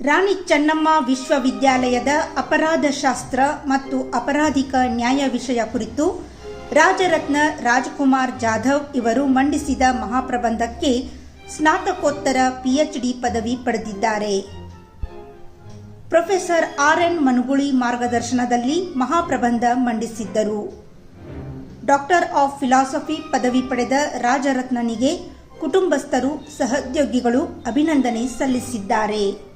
ರಾಣಿ ಚೆನ್ನಮ್ಮ ವಿಶ್ವವಿದ್ಯಾಲಯದ ಅಪರಾಧ ಶಾಸ್ತ್ರ ಮತ್ತು ಅಪರಾಧಿಕ ನ್ಯಾಯ ವಿಷಯ ಕುರಿತು ರಾಜರತ್ನ ರಾಜಕುಮಾರ್ ಜಾಧವ್ ಇವರು ಮಂಡಿಸಿದ ಮಹಾಪ್ರಬಂಧಕ್ಕೆ ಸ್ನಾತಕೋತ್ತರ ಪಿಎಚ್ಡಿ ಪದವಿ ಪಡೆದಿದ್ದಾರೆ. ಪ್ರೊಫೆಸರ್ ಆರ್ ಎನ್ ಮನುಗುಳಿ ಮಾರ್ಗದರ್ಶನದಲ್ಲಿ ಮಹಾಪ್ರಬಂಧ ಮಂಡಿಸಿದ್ದರು. ಡಾಕ್ಟರ್ ಆಫ್ ಫಿಲಾಸಫಿ ಪದವಿ ಪಡೆದ ರಾಜರತ್ನನಿಗೆ ಕುಟುಂಬಸ್ಥರು ಸಹೋದ್ಯೋಗಿಗಳು ಅಭಿನಂದನೆ ಸಲ್ಲಿಸಿದ್ದಾರೆ.